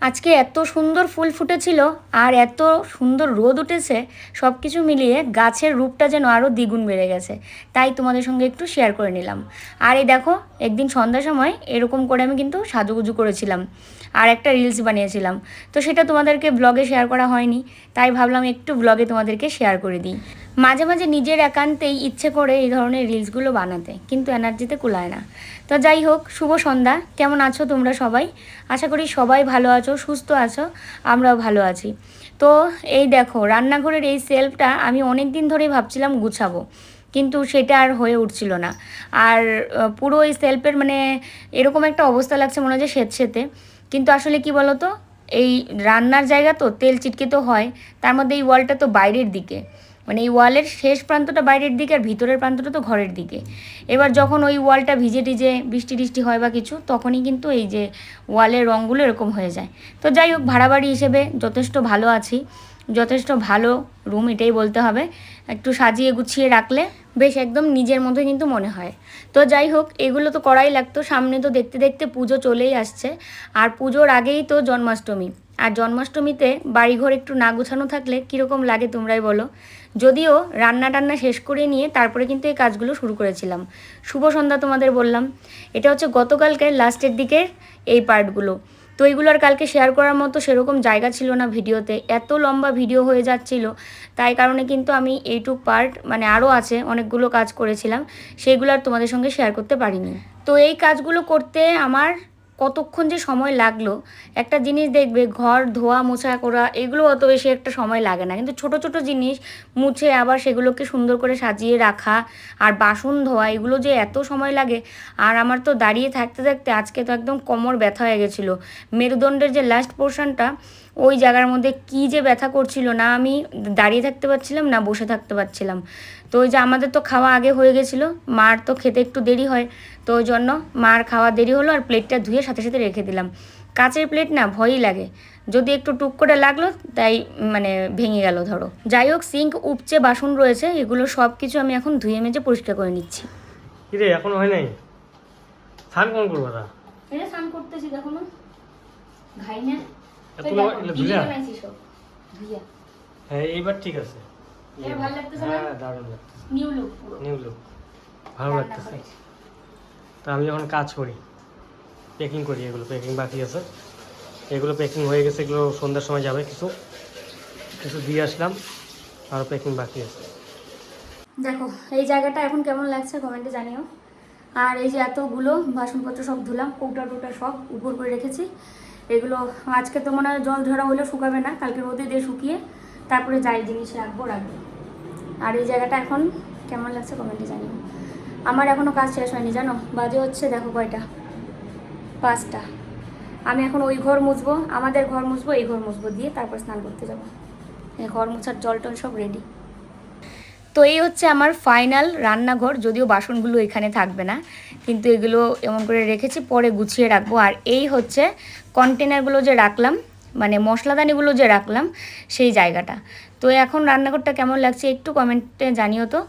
আজকে এত সুন্দর ফুল ফুটেছিল আর এত সুন্দর রোদ উঠেছে সব কিছু মিলিয়ে গাছের রূপটা যেন আরও দ্বিগুণ বেড়ে গেছে। তাই তোমাদের সঙ্গে একটু শেয়ার করে নিলাম। আর এই দেখো একদিন সন্ধ্যার সময় এরকম করে আমি কিন্তু সাজুগুজু করেছিলাম। আর একটা রিলস বানিয়েছিলাম। তো সেটা তোমাদেরকে ব্লগে শেয়ার করা হয়নি, তাই ভাবলাম একটু ব্লগে তোমাদেরকে শেয়ার করে দিই। মাঝে মাঝে নিজের একান্তেই ইচ্ছে করে এই ধরনের রিলসগুলো বানাতে, কিন্তু এনার্জিতে কুলায় না। তো যাই হোক, শুভ সন্ধ্যা। কেমন আছো তোমরা সবাই? আশা করি সবাই ভালো আছো, সুস্থ আছো, আমরাও ভালো আছি। তো এই দেখো, রান্নাঘরের এই সেলফটা আমি অনেক দিন ধরেই ভাবছিলাম গুছাবো। কিন্তু সেটা আর হয়ে উঠছিল না। আর পুরো এই সেলফের মানে এরকম একটা অবস্থা লাগছে মনে সেত সেতে কিন্তু আসলে কি বলো তো এই রান্নার জায়গা তো, তেল চিটকে তো হয়। তার মধ্যে এই ওয়ালটা তো বাইরের দিকে। মানে এই ওয়ালের শেষ প্রান্তটা বাইরের দিকে আর ভিতরের প্রান্তটা তো ঘরের দিকে। এবার যখন ওই ওয়ালটা ভিজে টিজে বৃষ্টি টিষ্টি হয় বা কিছু, তখনই কিন্তু এই যে ওয়ালের রঙগুলো এরকম হয়ে যায়। তো যাই হোক, ভাড়া বাড়ি হিসেবে যথেষ্ট ভালো আছি। যথেষ্ট ভালো রুম এটাই বলতে হবে। একটু সাজিয়ে গুছিয়ে রাখলে বেশ একদম নিজের মতো কিন্তু মনে হয়। তো যাই হোক, এগুলো তো করাই লাগতো। সামনে তো দেখতে দেখতে পুজো চলেই আসছে। আর পুজোর আগেই তো জন্মাষ্টমী। আর জন্মাষ্টমীতে বাড়িঘর একটু না গোছানো থাকলে কীরকম লাগে তোমরাই বলো? যদিও রান্না টান্না শেষ করে নিয়ে তারপরে কিন্তু এই কাজগুলো শুরু করেছিলাম। শুভ সন্ধ্যা তোমাদের বললাম। এটা হচ্ছে গতকালকে লাস্টের দিকের এই পার্টগুলো। তো এইগুলো আর কালকে শেয়ার করার মতো সেরকম জায়গা ছিল না ভিডিওতে। এত লম্বা ভিডিও হয়ে যাচ্ছিল, তাই কারণে কিন্তু আমি এইটুক পার্ট মানে আরও আছে, অনেকগুলো কাজ করেছিলাম, সেগুলো আর তোমাদের সঙ্গে শেয়ার করতে পারিনি। তো এই কাজগুলো করতে আমার কতক্ষণ যে সময় লাগল, একটা জিনিস দেখবে, ঘর, ধোয়া, মোছা করা এগুলো অত বেশি একটা সময় লাগে না। কিন্তু ছোট ছোট জিনিস মুছে আবার সেগুলোকে সুন্দর করে সাজিয়ে রাখা আর বাসন ধোয়া, এগুলো যে এত সময় লাগে। আর আমার তো দাঁড়িয়ে থাকতে থাকতে আজকে তো একদম কোমর ব্যথা হয়ে গেছিল। মেরুদণ্ডের যে লাস্ট পোর্শনটা ওই জায়গার মধ্যে কী যে ব্যথা করছিল না আমি দাঁড়িয়ে থাকতে পারছিলাম না বসে থাকতে পারছিলাম। তো ওই যে আমাদের তো খাওয়া আগে হয়ে গেছিল, মার তো খেতে একটু দেরি হয় তো ওই জন্য মার খাওয়া দেরি হলো আর প্লেটটা ধুয়ে সাথে সাথে রেখে দিলাম। কাচের প্লেট না ভয়ই লাগে। যদি একটু টুক করে লাগল তাই মানে ভেঙে গেল ধরো। যাই হোক সিঙ্ক উপচে বাসন রয়েছে এগুলো সব কিছু আমি এখন ধুয়ে মেজে পরিষ্কার করে নিচ্ছি। কিরে এখনও হয় নাই? স্নান কোন করব তা? এটা স্নান করতেছি দেখো না ঘাই না হ্যাঁ এইবার ঠিক আছে। ভালো লাগতেছে না? হ্যাঁ দারুণ লাগতেছে। নিউ লুক পুরো। নিউ লুক ভালো লাগতেছে। তো আমি যখন কাজ করি প্যাকিং করি এগুলো প্যাকিং বাকি আছে। এগুলো প্যাকিং হয়ে গেছে, এগুলো সন্ধ্যার সময় যাবে কিছু। কিছু দিয়ে আসলাম আরও প্যাকিং বাকি আছে। দেখো, এই জায়গাটা এখন কেমন লাগছে কমেন্টে জানিও। আর এই যে এতগুলো বাসনপত্র সব ধুলাম, কৌটা টোটা সব উপর করে রেখেছি। এগুলো আজকে তো মনে হয় জল ঝরা হলে শুকাবে না কালকে রোদে দিয়ে শুকিয়ে তারপরে যাই জিনিস রাখব রাখব। আর এই জায়গাটা এখন কেমন লাগছে কমেন্টে জানিও। আমার এখনও কাজ শেষ হয়নি, জানো? বাজে হচ্ছে, দেখো কয়টা? পাঁচটা। আমি এখন ওই ঘর মুছবো, আমাদের ঘর মুছবো, এই ঘর মুছবো দিয়ে তারপর স্নান করতে যাব। ঘর মুছার জল টল সব রেডি তো এই হচ্ছে আমার ফাইনাল রান্নাঘর, যদিও বাসনগুলো এখানে থাকবে না, কিন্তু এগুলো এমন করে রেখেছি, পরে গুছিয়ে রাখব। আর এই হচ্ছে কন্টেনারগুলো যে রাখলাম মানে মশলাদানিগুলো যে রাখলাম, সেই জায়গাটা। তো এখন রান্নাঘরটা কেমন লাগছে একটু কমেন্টে জানিও তো।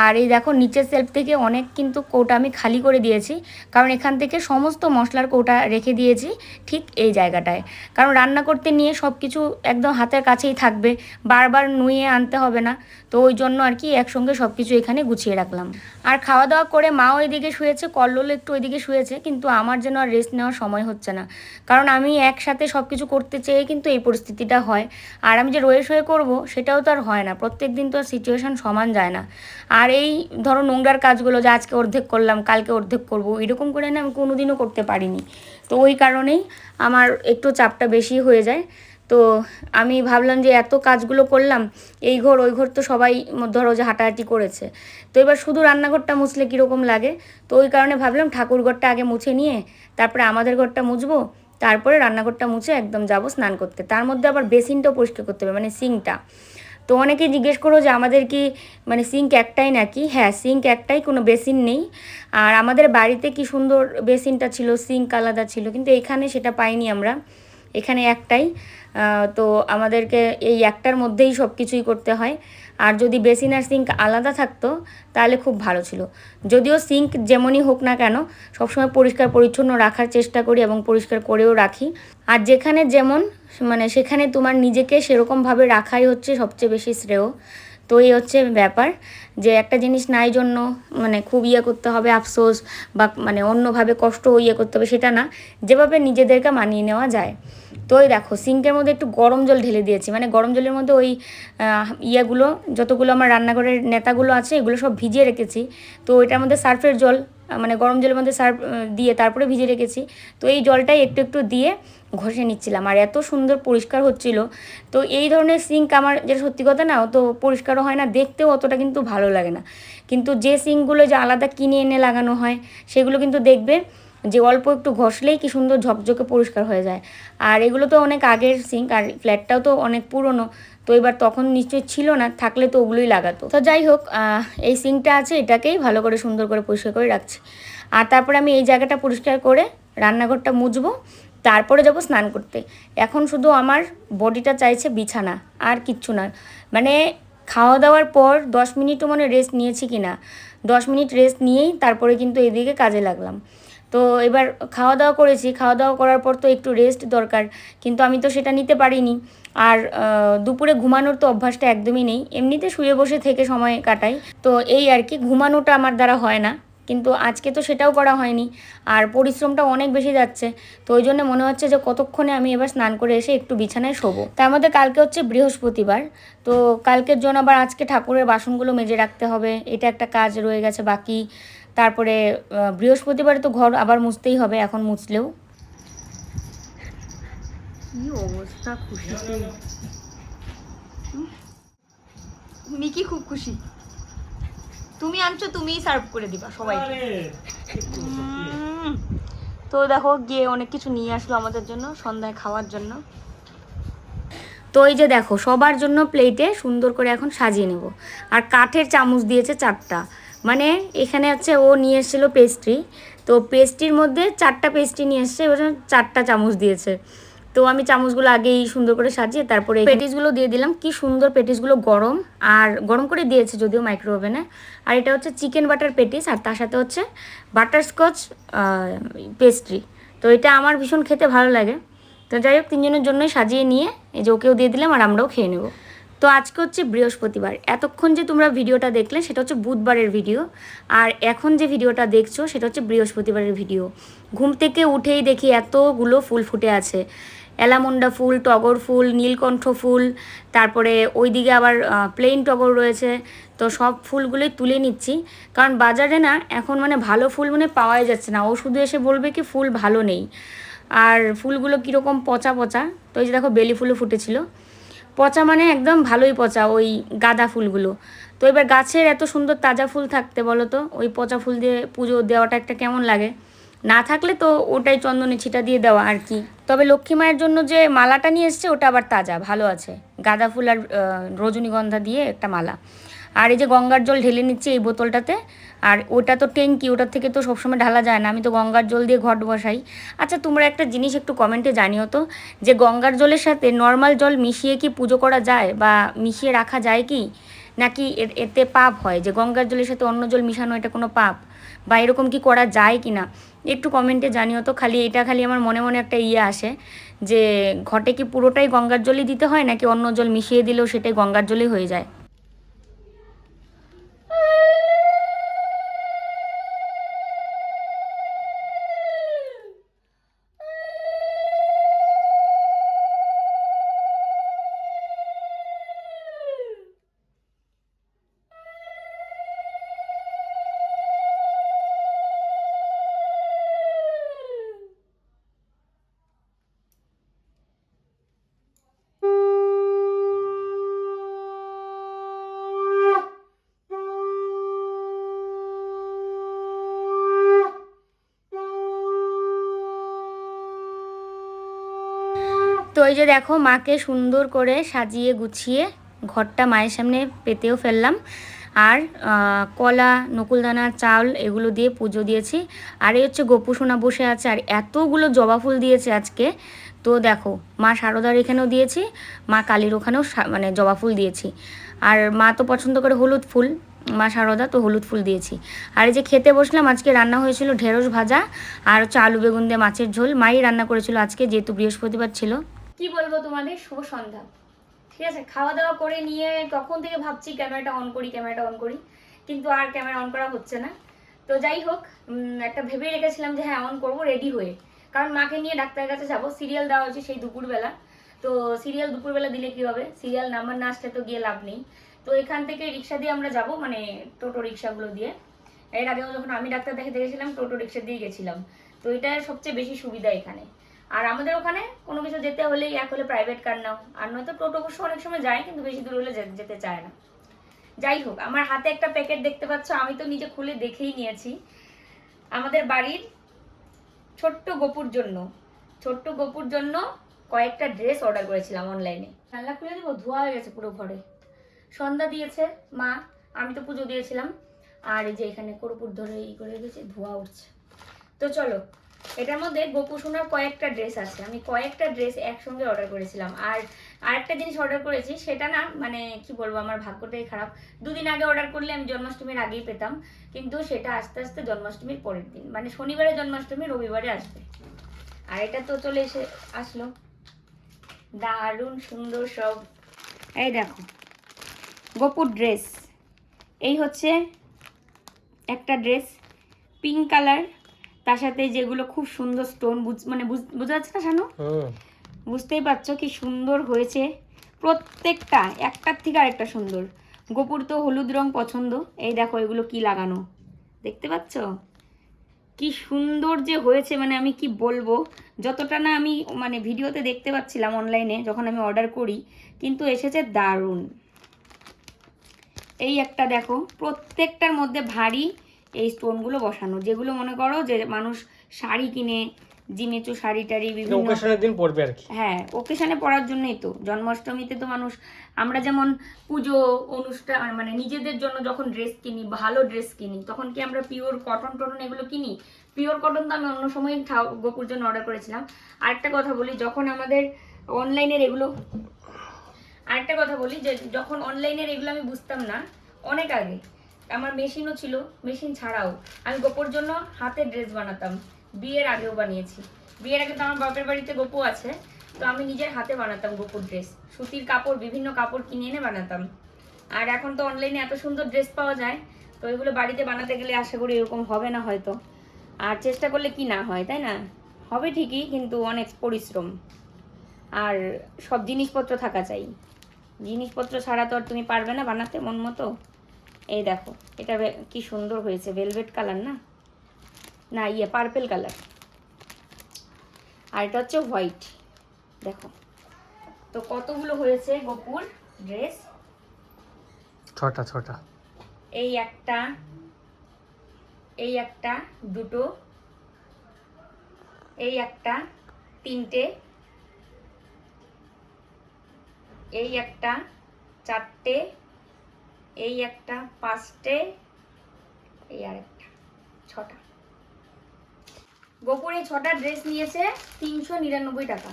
আর এই দেখো, নিচের সেলফ থেকে অনেক কিন্তু কৌটা আমি খালি করে দিয়েছি। কারণ এখান থেকে সমস্ত মশলার কৌটা রেখে দিয়েছি ঠিক এই জায়গাটায়। কারণ রান্না করতে নিয়ে সব কিছু একদম হাতের কাছেই থাকবে, বারবার নুয়ে আনতে হবে না। তো ওই জন্য আর কি একসঙ্গে সব কিছু এখানে গুছিয়ে রাখলাম। আর খাওয়া দাওয়া করে মাও এদিকে শুয়েছে, কল্লোল একটু ওইদিকে শুয়েছে, কিন্তু আমার যেন আর রেস্ট নেওয়ার সময় হচ্ছে না। কারণ আমি একসাথে সব কিছু করতে চেয়ে কিন্তু এই পরিস্থিতিটা হয়। আর আমি যে রয়ে শয়ে করব সেটাও তো আর হয় না। প্রত্যেক দিন তো সিচুয়েশান সমান যায় না। আর এই ধরো নোংরার কাজগুলো যে আজকে অর্ধেক করলাম, কালকে অর্ধেক করব, এরকম করে না আমি কোনোদিনও করতে পারিনি। তো ওই কারণেই আমার একটু চাপটা বেশি হয়ে যায়। তো আমি ভাবলাম যে এত কাজগুলো করলাম, এই ঘর ওই ঘর তো সবাই ধরো যে হাঁটাহাঁটি করেছে। তো এবার শুধু রান্নাঘরটা মুছলে কীরকম লাগে? তো ওই কারণে ভাবলাম ঠাকুর ঘরটা আগে মুছে নিয়ে, তারপরে আমাদের ঘরটা মুছবো তারপরে রান্নাঘরটা মুছে একদম যাব স্নান করতে। তার মধ্যে আবার বেসিনটাও পরিষ্কার করতে হবে মানে সিঙ্কটা তো অনেকেই জিজ্ঞেস করো যে আমাদের কি মানে সিঙ্ক একটাই নাকি? হ্যাঁ সিঙ্ক একটাই, কোনো বেসিন নেই। আর আমাদের বাড়িতে কি সুন্দর বেসিনটা ছিল সিঙ্ক আলাদা ছিল, কিন্তু এখানে সেটা পাইনি আমরা। এখানে একটাই। তো আমাদেরকে এই একটার মধ্যেই সব কিছুই করতে হয়। আর যদি বেসিন আর সিঙ্ক আলাদা থাকতো, তাহলে খুব ভালো ছিল। যদিও সিঙ্ক যেমনই হোক না কেন, সবসময় পরিষ্কার পরিচ্ছন্ন রাখার চেষ্টা করি এবং পরিষ্কার করেও রাখি। আর যেখানে যেমন মানে সেখানে তোমার নিজেকে সেরকমভাবে রাখাই হচ্ছে সবচেয়ে বেশি শ্রেয়। তো এই হচ্ছে ব্যাপার যে একটা জিনিস নাই জন্য মানে খুব ইয়ে করতে হবে, আফসোস বা মানে অন্যভাবে কষ্ট ইয়ে করতে হবে সেটা না, যেভাবে নিজেদেরকে মানিয়ে নেওয়া যায়। তো ওই দেখো, সিঙ্কের মধ্যে একটু গরম জল ঢেলে দিয়েছি মানে গরম জলের মধ্যে ওই ইয়েগুলো, যতগুলো আমার রান্নাঘরের নেতাগুলো আছে, এগুলো সব ভিজিয়ে রেখেছি। তো এটার মধ্যে সার্ফের জল মানে গরম জলের মধ্যে সার্ফ দিয়ে তারপরে ভিজিয়ে রেখেছি। তো এই জলটাই একটু একটু দিয়ে ঘষে নিচ্ছিলাম। আর এত সুন্দর পরিষ্কার হচ্ছিল। তো এই ধরনের সিঙ্ক আমার যেটা সত্যি কথা না, অত পরিষ্কারও হয় না, দেখতেও অতটা কিন্তু ভালো লাগে না। কিন্তু যে সিঙ্কগুলো যে আলাদা কিনে এনে লাগানো হয়, সেগুলো কিন্তু দেখবে যে অল্প একটু ঘষলেই কি সুন্দর ঝকঝকে পরিষ্কার হয়ে যায়। আর এগুলো তো অনেক আগের সিঙ্ক, আর ফ্ল্যাটটাও তো অনেক পুরনো। তো এবার তখন নিশ্চয়ই ছিল না, থাকলে তো ওগুলোই লাগাতো। তো যাই হোক এই সিঙ্কটা আছে, এটাকেই ভালো করে সুন্দর করে পরিষ্কার করে রাখছি। আর তারপরে আমি এই জায়গাটা পরিষ্কার করে রান্নাঘরটা মুছবো। তারপরে যাব স্নান করতে। এখন শুধু আমার বডিটা চাইছে বিছানা, আর কিচ্ছু না। মানে খাওয়া দাওয়ার পর দশ মিনিটও মানে রেস্ট নিয়েছি কি না দশ মিনিট রেস্ট নিয়েই তারপরে কিন্তু এদিকে কাজে লাগলাম। তো এবার খাওয়া দাওয়া করেছি। খাওয়া দাওয়া করার পর তো একটু রেস্ট দরকার, কিন্তু আমি তো সেটা নিতে পারিনি। আর দুপুরে ঘুমানোর তো অভ্যাসটা একদমই নেই। এমনিতে শুয়ে বসে থেকে সময় কাটাই। তো এই আর কি, ঘুমানোটা আমার দ্বারা হয় না। কিন্তু আজকে তো সেটাও করা হয়নি। আর পরিশ্রমটা অনেক বেশি যাচ্ছে। তো ওই জন্য মনে হচ্ছে যে কতক্ষণে আমি এবার স্নান করে এসে একটু বিছানায় শোবো। তার মধ্যে কালকে হচ্ছে বৃহস্পতিবার। তো কালকের জন্য আবার আজকে ঠাকুরের বাসনগুলো মেজে রাখতে হবে। এটা একটা কাজ রয়ে গেছে বাকি। তারপরে বৃহস্পতিবারে তো ঘর আবার মুছতেই হবে এখন মুছলেও। কি অবস্থা খুশিতে মিকি খুব খুশি? তুমি আনছো তুমিই সার্ভ করে দিবা সবাইকে। উম, তো দেখো গিয়ে অনেক কিছু নিয়ে আসলো আমাদের জন্য সন্ধ্যায় খাওয়ার জন্য। তো এই যে দেখো সবার জন্য প্লেটে সুন্দর করে এখন সাজিয়ে নেব। আর কাঠের চামচ দিয়েছে চারটা। মানে এখানে হচ্ছে ও নিয়ে এসেছিল পেস্ট্রি তো পেস্ট্রির মধ্যে চারটা পেস্ট্রি নিয়ে এসছে এবার চারটা চামচ দিয়েছে। তো আমি চামচগুলো আগেই সুন্দর করে সাজিয়ে তারপরে পেটিসগুলো দিয়ে দিলাম। কি সুন্দর পেটিসগুলো গরম। আর গরম করে দিয়েছে যদিও মাইক্রো ওভেনে আর এটা হচ্ছে চিকেন বাটার পেটিস আর তার সাথে হচ্ছে বাটারস্কচ পেস্ট্রি তো এটা আমার ভীষণ খেতে ভালো লাগে। তো যাই হোক, তিনজনের জন্যই সাজিয়ে নিয়ে এই যে ওকেও দিয়ে দিলাম আর আমরাও খেয়ে নেব। তো আজকে হচ্ছে বৃহস্পতিবার। এতক্ষণ যে তোমরা ভিডিওটা দেখলে সেটা হচ্ছে বুধবারের ভিডিও। আর এখন যে ভিডিওটা দেখছ সেটা হচ্ছে বৃহস্পতিবারের ভিডিও। ঘুম থেকে উঠেই দেখি এতগুলো ফুল ফুটে আছে। এলামুন্ডা ফুল, টগর ফুল, নীলকণ্ঠ ফুল, তারপরে ওইদিকে আবার প্লেন টগর রয়েছে। তো সব ফুলগুলোই তুলে নিচ্ছি। কারণ বাজারে না, এখন মানে ভালো ফুল মানে পাওয়াই যাচ্ছে না। ও শুধু এসে বলবে কি ফুল ভালো নেই। আর ফুলগুলো কীরকম পচা পচা, তো এই যে দেখো বেলি ফুলও ফুটেছিল। পচা মানে একদম ভালোই পচা ওই গাঁদা ফুলগুলো। তো এবার গাছের এত সুন্দর তাজা ফুল থাকতে বলো তো, ওই পচা ফুল দিয়ে পুজো দেওয়াটা একটা কেমন লাগে? না থাকলে তো ওটাই চন্দনে ছিটা দিয়ে দেওয়া আর কি। তবে লক্ষ্মী মায়ের জন্য যে মালাটা নিয়ে এসছে, ওটা আবার তাজা, ভালো আছে। গাঁদা ফুল আর রজনীগন্ধা দিয়ে একটা মালা। আর এই যে গঙ্গার জল ঢেলে নিচ্ছি এই বোতলটাতে, আর ওটা তো ট্যাঙ্কি, ওটার থেকে তো সবসময় ঢালা যায় না। আমি তো গঙ্গার জল দিয়ে ঘট বসাই। আচ্ছা তোমরা একটা জিনিস একটু কমেন্টে জানিও তো, যে গঙ্গার জলের সাথে নর্মাল জল মিশিয়ে কি পুজো করা যায় বা মিশিয়ে রাখা যায় কি? নাকি এতে পাপ হয়? যে গঙ্গার জলের সাথে অন্য জল মিশানো এটা কোনো পাপ? বা এরকম কি করা যায় কি না একটু কমেন্টে জানিও তো, খালি এটা খালি আমার মনে মনে একটা ইয়ে আসে যে ঘটে কি পুরোটাই গঙ্গার জলই দিতে হয় নাকি অন্য জল মিশিয়ে দিলেও সেটাই গঙ্গার জলই হয়ে যায়? দেখো মাকে সুন্দর করে সাজিয়ে গুছিয়ে ঘরটা মায়ের সামনে পেতেও ফেললাম। আর কলা, নকুলদানা চাউল এগুলো দিয়ে পুজো দিয়েছি। আর এই হচ্ছে গোপু সোনা বসে আছে, আর এতগুলো জবা ফুল দিয়েছে আজকে। তো দেখো, মা শারদার এখানেও দিয়েছি, মা কালীর ওখানেও মানে জবা ফুল দিয়েছি। আর মা তো পছন্দ করে হলুদ ফুল, মা সারদা তো হলুদ ফুল দিয়েছি। আর এই যে খেতে বসলাম, আজকে রান্না হয়েছিল ঢেঁড়স ভাজা, আর হচ্ছে আলু বেগুন দিয়ে মাছের ঝোল। মাই রান্না করেছিল আজকে, যেহেতু বৃহস্পতিবার ছিল। কি বলব তোমাদের? শুভ সন্ধ্যা। ঠিক আছে? খাওয়া দাওয়া করে নিয়ে তখন থেকে ভাবছি ক্যামেরাটা অন করি, ক্যামেরাটা অন করি। কিন্তু আর ক্যামেরা অন করা হচ্ছে না। তো যাই হোক একটা ভেবে রেখেছিলাম যে হ্যাঁ অন করব রেডি হয়ে। কারণ মাকে নিয়ে ডাক্তারের কাছে যাব। সিরিয়াল দেওয়া হয়েছে সেই দুপুরবেলা। তো সিরিয়াল দুপুরবেলা দিলে কি হবে? সিরিয়াল নাম্বার না আসলে তো গিয়ে লাভ নেই। তো এখান থেকে রিক্সা দিয়ে আমরা যাব মানে টোটো রিক্সাগুলো দিয়ে। এর আগেও যখন আমি ডাক্তার দেখাতে গেছিলাম, টোটো রিক্সা দিয়ে গেছিলাম। তো এটা সবচেয়ে বেশি সুবিধা এখানে। আর আমাদের ওখানে কোনো কিছু যেতে হলেই এক হলে প্রাইভেট কার নাও। আর নয়তো টোটো অবশ্য অনেক সময় যায়, কিন্তু বেশি দূর হলে যেতে চায় না। যাই হোক, আমার হাতে একটা প্যাকেট দেখতে পাচ্ছ, আমি তো নিজে খুলে দেখেই নিয়েছি। আমাদের বাড়ির ছোট্ট গপুর জন্য, ছোট্ট গপুর জন্য কয়েকটা ড্রেস অর্ডার করেছিলাম অনলাইনে জানলা খুলে দেবো? ধোয়া হয়ে গেছে পুরো ঘরে। সন্ধ্যা দিয়েছে, মা, আমি তো পুজো দিয়েছিলাম। আর এই যে এখানে কর্পূর ধরে ই করে গেছে ধোয়া উঠছে। তো চলো এটার মধ্যে গোপু সোনার কয়েকটা ড্রেস আছে। আমি কয়েকটা ড্রেস একসঙ্গে অর্ডার করেছিলাম। আর আরেকটা জিনিস অর্ডার করেছি, সেটা না মানে কি বলব, আমার ভাগ্যটাই খারাপ। দুদিন আগে অর্ডার করলে আমি জন্মাষ্টমীর আগেই পেতাম, কিন্তু সেটা আস্তে আস্তে জন্মাষ্টমীর পরের দিন মানে শনিবারে জন্মাষ্টমী, রবিবারে আসবে। আর এটা তো চলে এসে আসলো। দারুণ সুন্দর সব। এই দেখো, গোপুর ড্রেস এই হচ্ছে একটা ড্রেস পিঙ্ক কালার তার সাথে যেগুলো খুব সুন্দর স্টোন মানে বুঝ- বোঝা যাচ্ছে না শানু? বুঝতেই পারছ কি সুন্দর হয়েছে। প্রত্যেকটা একটার থেকে আরেকটা সুন্দর। গোপুর তো হলুদ রং পছন্দ। এই দেখো এগুলো কি লাগানো। দেখতে পাচ্ছ? কি সুন্দর যে হয়েছে মানে আমি কি বলব? যতটা না আমি মানে ভিডিওতে দেখতে পাচ্ছিলাম অনলাইনে যখন আমি অর্ডার করি কিন্তু এসেছে দারুণ। এই একটা দেখো প্রত্যেকটার মধ্যে ভারী এই স্টোনগুলো বসানো যেগুলো মনে করো যে মানুষ শাড়ি কিনে জিমেচু শাড়ি টাড়ি বিভিন্ন ওকেশনের দিন পড়বে আর কি। হ্যাঁ ওকেশনে পরার জন্যই তো। জন্মাষ্টমীতে তো মানুষ আমরা যেমন পুজো অনুষ্ঠান মানে নিজেদের জন্য যখন ড্রেস কিনি ভালো ড্রেস কিনি তখন কি আমরা পিওর কটন টটন এগুলো কিনি? পিওর কটন তো আমি অন্য সময় গোপুর জন্য অর্ডার করেছিলাম। আরেকটা কথা বলি যখন আমাদের অনলাইনের এগুলো আরেকটা কথা বলি যে যখন অনলাইনের এগুলো আমি বুঝতাম না অনেক আগে আমার মেশিনও ছিল, মেশিন ছাড়াও। আমি গোপুর জন্য হাতে ড্রেস বানাতাম। বিয়ের আগেও বানিয়েছি। বিয়ের আগে তো আমার বাপের বাড়িতে গোপু আছে, তো আমি নিজের হাতে বানাতাম গোপুর ড্রেস। সুতির কাপড়, বিভিন্ন কাপড় কিনে এনে বানাতাম। আর এখন তো অনলাইনে এত সুন্দর ড্রেস পাওয়া যায়, তো এগুলো বাড়িতে বানাতে গেলে আশা করি এরকম হবে না হয়তো। আর চেষ্টা করলে কি না হয়, তাই না? হবে ঠিকই, কিন্তু অনেক পরিশ্রম। আর সব জিনিসপত্র থাকা চাই। জিনিসপত্র ছাড়া তো আর তুমি পারবে না বানাতে, মন মতো? এই দেখো এটা কি সুন্দর হয়েছে ভেলভেট কালার না? না ইয়ে পার্পেল কালার আর এটা হচ্ছে হোয়াইট দেখো তো কতগুলো হয়েছে গোপুর ড্রেস ছটা ছটা। এই একটা এই একটা দুটো এই একটা তিনটে এই একটা চারটে এই একটা, পাঁচটে, এই আরেকটা, ছটা। গোপুর এই ছটা ড্রেস নিয়েছে তিনশো নিরানব্বই টাকা।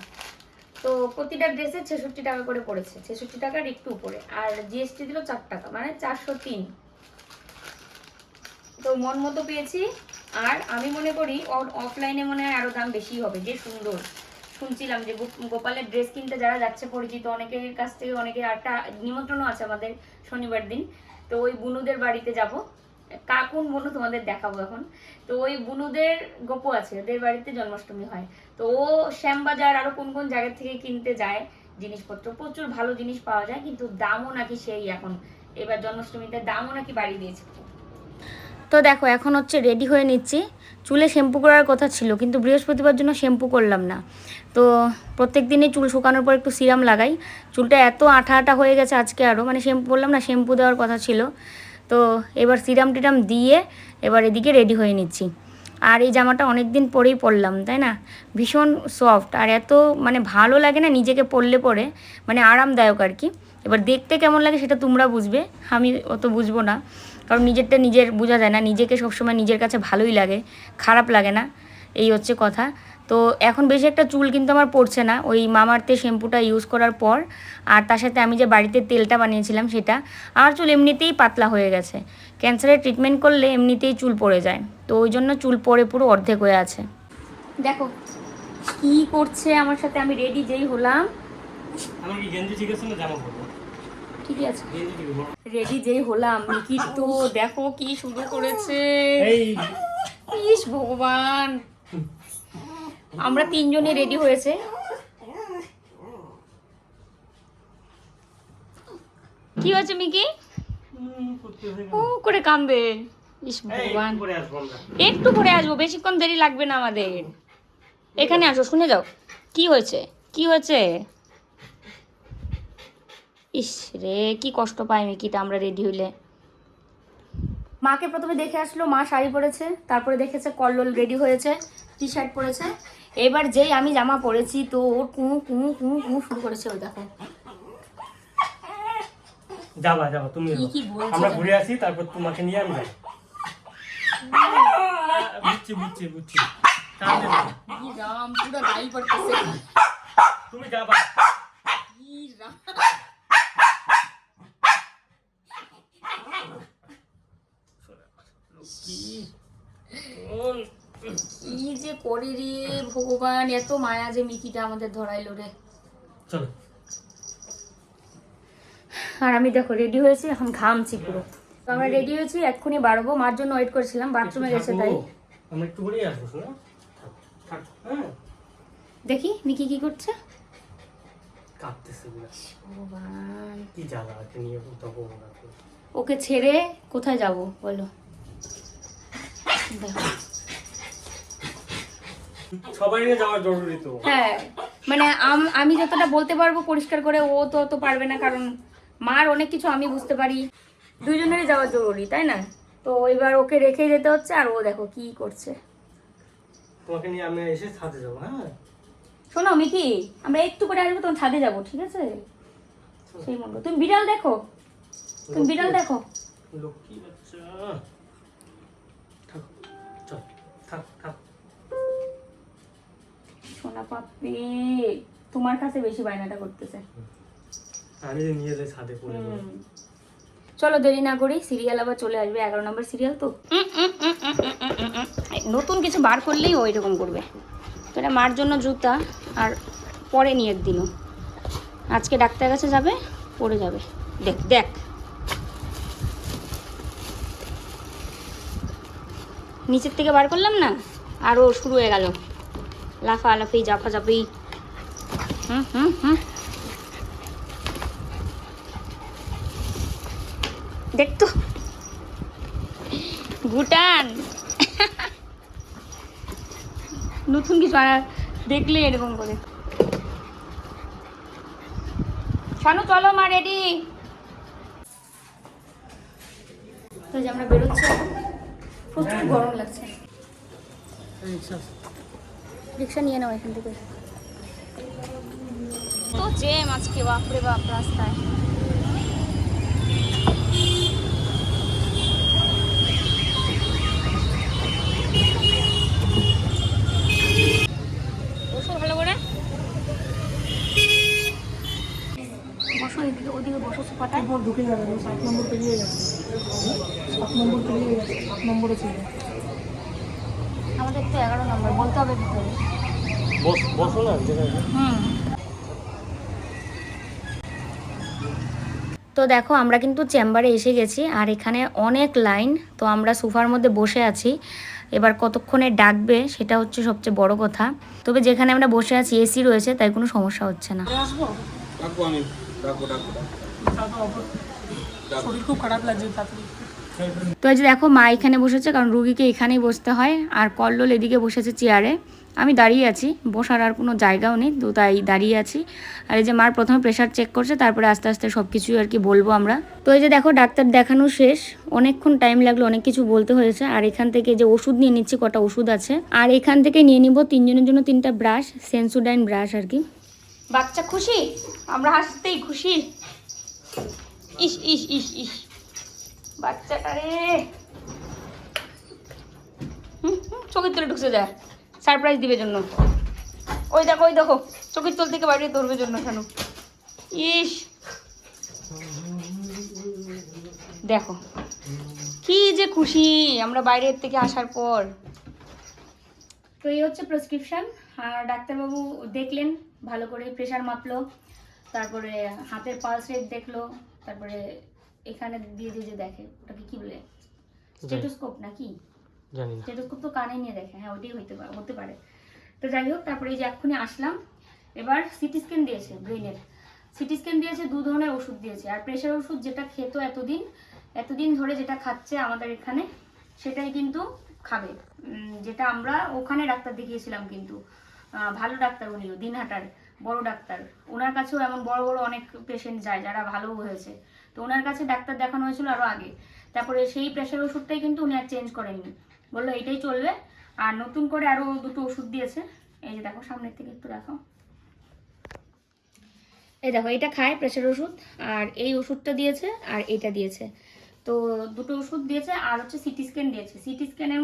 তো প্রতিটা ড্রেসে ছেষট্টি টাকা করে পড়েছে, ছেষট্টি টাকার একটু উপরে। আর জিএসটি দিল চার টাকা মানে চারশো তিন। তো মন মতো পেয়েছি। আর আমি মনে করি অফলাইনে মনে হয় আরও দাম বেশি হবে, যে সুন্দর। শুনছিলাম যে গোপালের ড্রেস কিনতে যারা যাচ্ছে পরিচিত, অনেকের কাছ থেকে অনেকের একটা নিমন্ত্রণও আছে আমাদের শনিবার দিন। তো ওই বুনুদের বাড়িতে যাব। কাকুন বুনু তোমাদের দেখাবো এখন? তো ওই বুনুদের গোপু আছে, ওদের বাড়িতে জন্মাষ্টমী হয়। তো ও শ্যামবাজার আরও কোন কোন জায়গা থেকে কিনতে যায় জিনিসপত্র? প্রচুর ভালো জিনিস পাওয়া যায়, কিন্তু দামও নাকি সেই এখন। এবার জন্মাষ্টমীতে দামও নাকি বাড়িয়ে দিয়েছে। তো দেখো, এখন হচ্ছে রেডি হয়ে নিচ্ছি। চুলে শ্যাম্পু করার কথা ছিল, কিন্তু বৃহস্পতিবার জন্য শ্যাম্পু করলাম না। তো প্রত্যেক দিনই চুল শুকানোর পর একটু সিরাম লাগাই। চুলটা এত আঠা আঠা হয়ে গেছে আজকে আরও মানে শ্যাম্পু বললাম না, শ্যাম্পু দেওয়ার কথা ছিল। তো এবার সিরাম টিরাম দিয়ে এবার এদিকে রেডি হয়ে নিচ্ছি। আর এই জামাটা অনেক দিন পরেই পরলাম, তাই না? ভীষণ সফট আর এত মানে ভালো লাগে না নিজেকে পরলে পরে মানে আরামদায়ক আর কি। এবার দেখতে কেমন লাগে সেটা তোমরা বুঝবে, আমি অত বুঝব না। কারণ নিজেরটা নিজের বোঝা যায় না, নিজেকে সবসময় নিজের কাছে ভালোই লাগে, খারাপ লাগে না, এই হচ্ছে কথা। তো এখন বেশি একটা চুল কিন্তু আমার পড়ছে না। ওই মামার্থে শ্যাম্পুটা ইউজ করার পর আর তার সাথে আমি যে বাড়িতে তেলটা বানিয়েছিলাম সেটা আর চুল এমনিতেই পাতলা হয়ে গেছে। ক্যান্সারের ট্রিটমেন্ট করলে এমনিতেই চুল পড়ে যায়। তো ওই জন্য চুল পড়ে পুরো অর্ধেক হয়ে আছে। দেখো কি করছে আমার সাথে? আমি রেডি যেই হলাম। আমি কি গেঞ্জি ঠিক আছে না জামা পরবো? ঠিকই আছে। গেঞ্জি ঠিক আছে রেডি যেই হলাম মিকি তো দেখো কি শুরু করেছে। ইস ভগবান। আমরা তিনজনে রেডি হয়েছে। কি হয়েছে মিকি? ও করে ইস ভগবান। আমরা। একটু করে আসব বেশিক্ষণ দেরি লাগবে না আমাদের। এখানে আসো শুনে যাও। কি হয়েছে? কি হয়েছে? ইস রে কি কষ্ট পাই মিকিটা আমরা রেডি হইলে। মাকে প্রথমে দেখে আসলো মা শাড়ি পরেছে তারপরে দেখেছে কল্লোল রেডি হয়েছে টি শার্ট পরেছে। এবার যেই আমি জামা পরেছি তো ওর কুঁ কুঁ কুঁ কুঁ শুরু করেছে ওই দেখো। যাবা যাবা তুমি আমরা ঘুরে আসি তারপর তোমাকে নিয়ে আমি বুঝছি বুঝছি বুঝছি। তুমি যাবা। কি করে রে ভগবান এত মায়া যে মিকিটা আমাদের ধরাইলো রে। চলো। আর আমি দেখো রেডি হয়েছি এখন ঘামছি পুরো। তো আমরা রেডি হয়েছি এক্ষুনি বাড়বো। মার জন্য ওয়েট করেছিলাম বাথরুমে গেছে তাই। আমরা একটু ঘুরে আসব শোনো। হ্যাঁ। দেখি মিকি কি করছে? কাঁদতেছে ভগবান। কি জ্বালা নিয়ে ওকে ছেড়ে কোথায় যাব বলো। দেখো। সবাই যাওয়া জরুরি তো। হ্যাঁ মানে আমি যতটা বলতে পারব পরিষ্কার করে ও তো অত পারবে না কারণ মার অনেক কিছু আমি বুঝতে পারি। দুজনেরই যাওয়া জরুরি তাই না? তো এবার ওকে রেখে যেতে হচ্ছে আর ও দেখো কি করছে। তোমাকে নিয়ে আমি এসে ছাদে যাব হ্যাঁ? শোনো মিকি আমরা একটু করে আসব তখন ছাদে যাব ঠিক আছে? সেই মনে তুমি বিড়াল দেখো? তুমি বিড়াল দেখো? লক্ষ্মী বাচ্চা। থাক চল থাক থাক। সোনা পাপ্পি তোমার কাছে বেশি বায়নাটা করতেছে। আমি নিয়ে যাই ছাদে পড়ে চলো দেরি না করি সিরিয়াল আবার চলে আসবে এগারো নম্বর সিরিয়াল তো। নতুন কিছু বার করলেই ও এরকম করবে। তো এটা মার জন্য জুতা আর পরে নিয়ে একদিনও। আজকে ডাক্তার কাছে যাবে পরে যাবে। দেখ দেখ। নিচের থেকে বার করলাম না আর ও শুরু হয়ে গেল। লাফালাফি জাফাজাফি হুম হুম হুম। দেখতো ভুটান। নতুন কিছু দেখলে এরকম করে। শানু, চলো মা রেডি আমরা বেরোচ্ছি। প্রচুর গরম লাগছে। রিক্সা নিয়ে নাও এখান থেকে। তো জ্যাম আজকে, বাপরে বাপ, রাস্তায়। সোফাটায় ঢুকে যাবে সাত নম্বর পেরিয়ে গেছে। সাত নম্বর পেরিয়ে গেছে। সাত নম্বরে ছিল তো এগারো নম্বর বলতে হবে ভিতরে। বসো না হুম। তো দেখো আমরা কিন্তু চেম্বারে এসে গেছি আর এখানে অনেক লাইন তো আমরা সোফার মধ্যে বসে আছি। এবার কতক্ষণে ডাকবে সেটা হচ্ছে সবচেয়ে বড় কথা। তবে যেখানে আমরা বসে আছি এসি রয়েছে তাই কোনো সমস্যা হচ্ছে না। শরীর খুব খারাপ লাগছে তাড়াতাড়ি। তো এই যে দেখো মা এখানে বসেছে, কারণ রুগীকে এখানেই বসতে হয়, আর কল্লোল এদিকে বসেছে চেয়ারে আমি দাঁড়িয়ে আছি, বসার আর কোনো জায়গাও নেই, তো তাই দাঁড়িয়ে আছি। আর এই যে মার প্রথমে প্রেশার চেক করছে, তারপরে আস্তে আস্তে সব কিছুই আর কি বলব আমরা। তো এই যে দেখো, ডাক্তার দেখানো শেষ, অনেকক্ষণ টাইম লাগল, অনেক কিছু বলতে হয়েছে, আর এখান থেকে যে ওষুধ নিয়ে নিচ্ছি, কটা ওষুধ আছে। আর এখান থেকে নিয়ে নিব তিনজনের জন্য তিনটা ব্রাশ সেন্সুডাইন ব্রাশ আর কি। বাচ্চা খুশি? আমরা হাসতেই খুশি। ইস ইস ইস ইস। বাচ্চাটা রে। চোখের তলে ঢুকছে যায় সারপ্রাইজ দিবে জন্য। ওই দেখো ওই দেখো চোখের তল থেকে বাইরে ধরবে জন্য শানু। ইস। দেখো কি যে খুশি আমরা বাইরের থেকে আসার পর। তো এই হচ্ছে প্রেসক্রিপশন আর ডাক্তারবাবু দেখলেন ভালো করে প্রেশার মাপলো তারপরে হাতের পালস রেট দেখল তারপরে এখানে দিয়ে দিয়ে যে দেখে ওটাকে কি বলে? স্টেটোস্কোপ নাকি? জানি না। স্টেটোস্কোপ তো কানে নিয়ে দেখে হ্যাঁ ওটাই হইতে পারে হতে পারে। তো যাই হোক তারপরে এই যে এক্ষুনি আসলাম এবার সিটি স্ক্যান দিয়েছে ব্রেনের। সিটি স্ক্যান দিয়েছে দু ধরনের ওষুধ দিয়েছে। আর প্রেশার ওষুধ যেটা খেতো এতদিন এতদিন ধরে যেটা খাচ্ছে আমাদের এখানে সেটাই কিন্তু খাবে। যেটা আমরা ওখানে ডাক্তার দেখিয়েছিলাম কিন্তু। ভালো ডাক্তার উনিও দিনহাটার বড় ডাক্তার। ওনার কাছেও এমন বড় বড় অনেক পেশেন্ট যায় যারা ভালো হয়েছে। তো ওনার কাছে ডাক্তার দেখানো হয়েছিল আরও আগে। তারপরে সেই প্রেশার ওষুধটাই কিন্তু উনি আর চেঞ্জ করেননি। বলল এটাই চলবে। আর নতুন করে আরও দুটো ওষুধ দিয়েছে। এই যে দেখো সামনের থেকে একটু দেখো এই দেখো এটা খায় প্রেশার ওষুধ। আর এই ওষুধটা দিয়েছে আর এটা দিয়েছে। তো দুটো ওষুধ দিয়েছে আর হচ্ছে সিটি স্ক্যান দিয়েছে। সিটি স্ক্যানে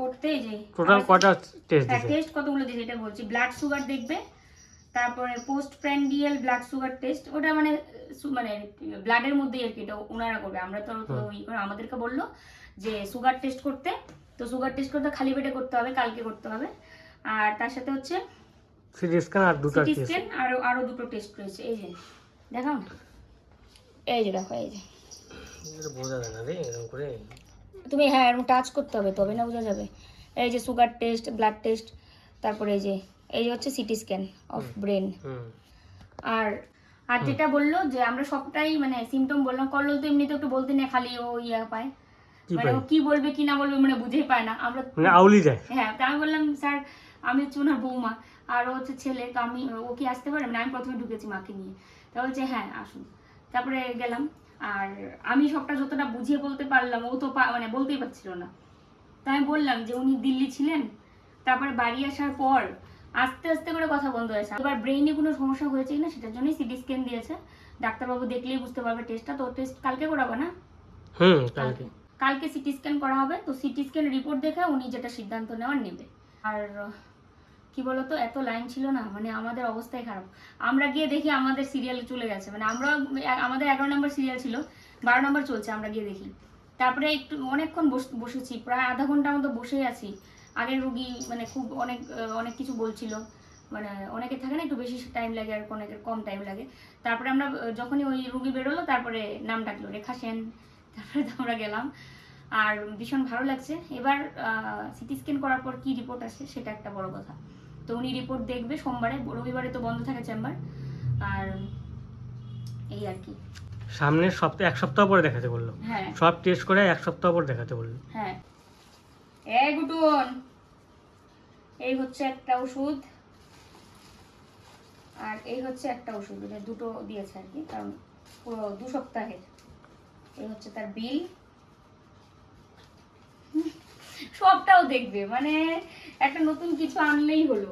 করতে যে টোটাল কটা টেস্ট হ্যাঁ দিছে টেস্ট কতগুলো দিয়েছে এটা বলছি। ব্লাড সুগার দেখবে তারপরে post prandial blood sugar test ওটা মানে মানে ব্লাডের মধ্যেই আর কি এটা ওনারা করবে। আমরা তো তো ই করে আমাদেরকে বলল যে সুগার টেস্ট করতে তো সুগার টেস্ট করতে খালি পেটে করতে হবে কালকে করতে হবে। আর তার সাথে হচ্ছে সিটি স্ক্যান আর দুটো সিটি টেস্ট স্ক্যান আরও আরও দুটো টেস্ট রয়েছে। এই যে দেখাও এই যে দেখো এই যে। বোঝা যায় না রে এরকম করে। তুমি হ্যাঁ এরকম টাচ করতে হবে তবে না বোঝা যাবে। এই যে সুগার টেস্ট ব্লাড টেস্ট তারপরে এই যে এই হচ্ছে সিটি স্ক্যান অফ ব্রেন। হুম। আর আর যেটা বলল যে আমরা সবটাই মানে সিমটম বললাম। করল তো এমনিতে একটু বলতে নেই খালি ও ইয়া পায়। মানে ও কি বলবে কি না বলবে মানে বুঝেই পায় না। আমরা মানে আউলি যায়। হ্যাঁ তা আমি বললাম স্যার আমি হচ্ছে ওনার বৌমা। আর ও হচ্ছে ছেলে তো আমি ও কি আসতে পারে? মানে আমি প্রথমে ঢুকেছি মাকে নিয়ে। তা বলছে হ্যাঁ আসুন। তারপরে গেলাম। আর আমি সবটা যতটা বুঝিয়ে বলতে পারলাম ও তো মানে বলতেই পারছিল না। তাই আমি বললাম যে উনি দিল্লি ছিলেন। তারপরে বাড়ি আসার পর আস্তে আস্তে করে কথা বন্ধ হয়েছে। এবার ব্রেইনে কোনো সমস্যা হয়েছে কিনা সেটার জন্যই সিটি স্ক্যান দিয়েছে। ডাক্তারবাবু দেখলেই বুঝতে পারবে টেস্টটা তো টেস্ট কালকে করাবো না? হুম কালকে। কালকে সিটি স্ক্যান করা হবে তো সিটি স্ক্যান রিপোর্ট দেখে উনি যেটা সিদ্ধান্ত নেওয়ার নেবে। আর কি বলতো এত লাইন ছিল না মানে আমাদের অবস্থাই খারাপ। আমরা গিয়ে দেখি আমাদের সিরিয়াল চলে গেছে। মানে আমরা আমাদের এগারো নম্বর সিরিয়াল ছিল বারো নম্বর চলছে আমরা গিয়ে দেখি। তারপরে একটু অনেকক্ষণ বস- বসেছি প্রায় আধা ঘণ্টা মতো বসেই আছি। আগের রুগী মানে খুব অনেক অনেক কিছু বলছিল। মানে অনেকে থাকে না একটু বেশি টাইম লাগে আর অনেকের কম টাইম লাগে। তারপরে আমরা যখনই ওই রুগী বেরোলো তারপরে নাম ডাকলো রেখা সেন। তারপরে তো আমরা গেলাম। আর ভীষণ ভালো লাগছে। এবার সিটি স্ক্যান করার পর কি রিপোর্ট আসে সেটা একটা বড় কথা। তো উনি রিপোর্ট দেখবে সোমবারে রবিবারে তো বন্ধ থাকে চেম্বার আর এই আর কি। সামনের সপ্তাহে এক সপ্তাহ পরে দেখাতে বলল। হ্যাঁ। সব টেস্ট করে এক সপ্তাহ পর দেখাতে বলল। হ্যাঁ। এই গুটুন! এই হচ্ছে একটা ওষুধ। আর এই হচ্ছে একটা ওষুধ মানে দুটো দিয়েছে আর কি, কারণ পুরো দু সপ্তাহের। এই হচ্ছে তার বিল। সবটাও দেখবে মানে একটা নতুন কিছু আনলেই হলো।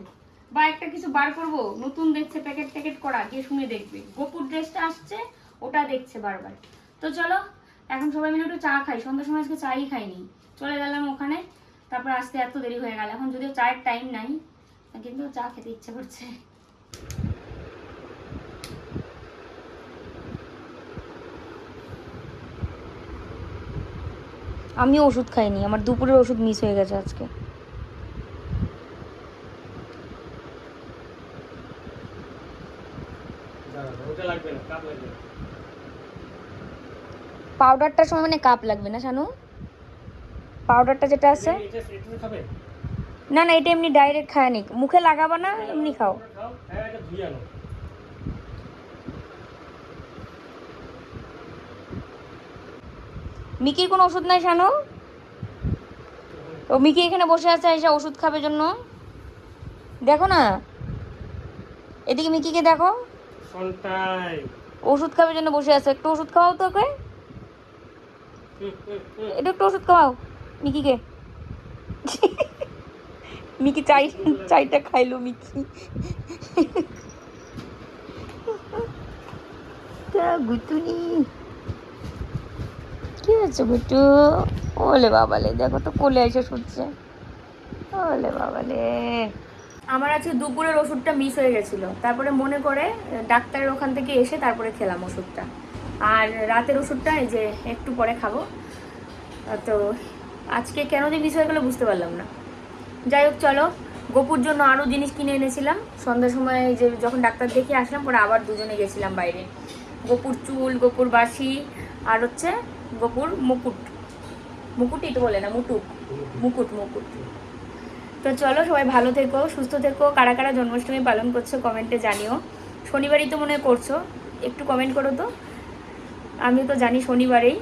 বা একটা কিছু বার করব, নতুন দেখছে, প্যাকেট প্যাকেট করা, গিয়ে শুনে দেখবে। গোপুর ড্রেসটা আসছে, ওটা দেখছে বারবার। তো চলো, এখন সবাই মিলে একটু চা খাই, সন্ধ্যার সময় আজকে চাই খাইনি। চলে গেলাম ওখানে। তারপর আসতে এত দেরি হয়ে গেল। এখন যদিও চায়ের টাইম নাই কিন্তু চা খেতে ইচ্ছে করছে। আমি ওষুধ খাইনি আমার দুপুরের ওষুধ মিস হয়ে গেছে আজকে। ওটা লাগবে না কাপ লাগবে না। পাউডারটার সময় মানে কাপ লাগবে না শানু? পাউডারটা যেটা আছে? না না এটা এমনি ডাইরেক্ট খায় নি। মুখে লাগাবা না এমনি খাও। মিকির কোনো ওষুধ নাই শানু? ও মিকি এখানে বসে আছে এসে ওষুধ খাবে জন্য। দেখো না। এদিকে মিকিকে দেখো। ওষুধ খাবে জন্য বসে আছে। একটু ওষুধ খাওয়াও তো ওকে হুম, হুম, হুম। এটা একটু ওষুধ খাওয়াও। মিকিকে মিকি চাই চাইটা খাইলো মিকি। তা গুতুনি কি হয়েছে গুটু? ওলে বাবালে দেখো তো কোলে এসে শুচ্ছে। ওলে বাবালে। আমার আজকে দুপুরের ওষুধটা মিস হয়ে গেছিল। তারপরে মনে করে ডাক্তারের ওখান থেকে এসে তারপরে খেলাম ওষুধটা। আর রাতের ওষুধটা এই যে একটু পরে খাব। তো আজকে কেন যে মিস হয়ে গেলো বুঝতে পারলাম না। যাই হোক, চলো। গোপুর জন্য আরও জিনিস কিনে এনেছিলাম। সন্ধ্যার সময় যে যখন ডাক্তার দেখিয়ে আসলাম, পরে আবার দুজনে গেছিলাম বাইরে। গোপুর চুল, গোপুর বাসি, আর হচ্ছে গোপুর মুকুট। মুকুটই তো বলে না, মুটুক। মুকুট মুকুট। তো চলো, সবাই ভালো থেকো, সুস্থ থেকো। কারা কারা জন্মাষ্টমী পালন করছ কমেন্টে জানিও। শনিবারই তো মনে করছ। একটু কমেন্ট করো তো। আমি তো জানি শনিবারেই।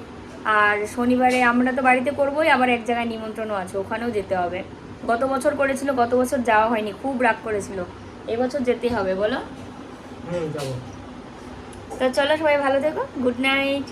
আর শনিবারে আমরা তো বাড়িতে করবোই আবার এক জায়গায় নিমন্ত্রণও আছে ওখানেও যেতে হবে। গত বছর করেছিল গত বছর যাওয়া হয়নি খুব রাগ করেছিল। এবছর যেতে হবে বলো? তো চলো সবাই ভালো থেকো গুড নাইট।